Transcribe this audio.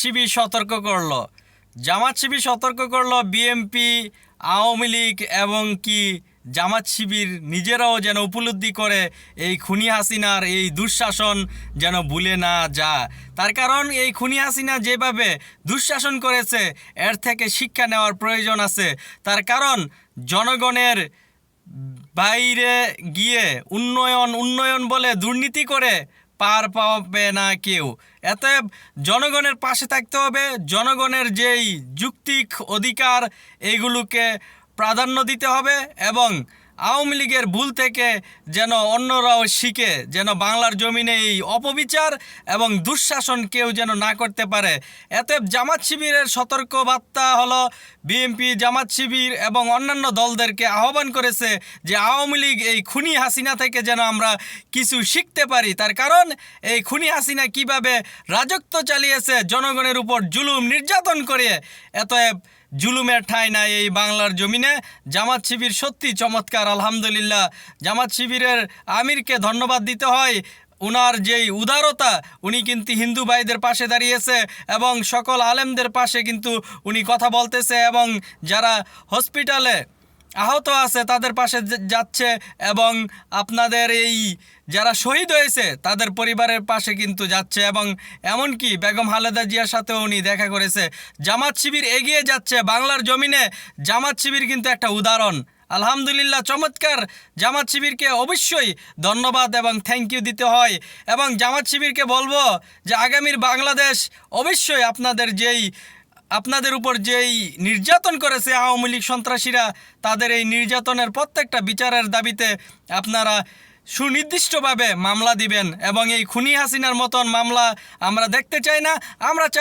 শিবির সতর্ক করল। জামাত শিবির সতর্ক করল বিএমপি আওয়ামী লীগ এবং কি জামাত শিবির নিজেরাও যেন উপলব্ধি করে এই খুনি হাসিনার এই দুঃশাসন যেন ভুলে না যা তার কারণ এই খুনি হাসিনা যেভাবে দুঃশাসন করেছে, এর থেকে শিক্ষা নেওয়ার প্রয়োজন আছে। তার কারণ জনগণের বাইরে গিয়ে উন্নয়ন উন্নয়ন বলে দুর্নীতি করে পার পাবে না কেউ। এতএব জনগণের পাশে থাকতে হবে, জনগণের যেই যুক্তিক অধিকার এগুলোকে প্রাধান্য দিতে হবে এবং আওয়ামী লীগের ভুল থেকে যেন অন্যরাও শিখে, যেন বাংলার জমিনে এই অপবিচার এবং দুঃশাসন কেউ যেন না করতে পারে। এতে জামাত শিবিরের সতর্ক বার্তা হলো, বিএনপি জামাত শিবির এবং অন্যান্য দলদেরকে আহ্বান করেছে যে আওয়ামী লীগ এই খুনি হাসিনা থেকে যেন আমরা কিছু শিখতে পারি। তার কারণ, এই খুনি হাসিনা কীভাবে রাজত্ব চালিয়েছে, জনগণের উপর জুলুম নির্যাতন করে এত জুলুমের ঠাঁই নাই এই বাংলার জমিনে। জামাত শিবির সত্যি চমৎকার, আলহামদুলিল্লাহ। জামাত শিবিরের আমিরকে ধন্যবাদ দিতে হয়। উনার যেই উদারতা, উনি কিন্তু হিন্দু ভাইদের পাশে দাঁড়িয়েছে এবং সকল আলেমদের পাশে কিন্তু উনি কথা বলতেছে এবং যারা হসপিটালে আহত আছে, তাদের পাশে যাচ্ছে এবং আপনাদের এই যারা শহীদ হয়েছে, তাদের পরিবারের পাশে কিন্তু যাচ্ছে এবং এমনকি বেগম খালেদা জিয়ার সাথেও উনি দেখা করেছে। জামাত শিবির এগিয়ে যাচ্ছে, বাংলার জমিনে জামাত শিবির কিন্তু একটা উদাহরণ। আলহামদুলিল্লাহ, চমৎকার। জামাত শিবিরকে অবশ্যই ধন্যবাদ এবং থ্যাংক ইউ দিতে হয় এবং জামাত শিবিরকে বলব যে, আগামীর বাংলাদেশ অবশ্যই আপনাদের যেই আপনাদের উপর যেই নির্যাতন করেছে আওয়ামী লীগ সন্ত্রাসীরা, তাদের এই নির্যাতনের প্রত্যেকটা বিচারের দাবিতে আপনারা সুনির্দিষ্টভাবে মামলা দিবেন এবং এই খুনি হাসিনার মতন মামলা আমরা দেখতে চাই না। আমরা চাই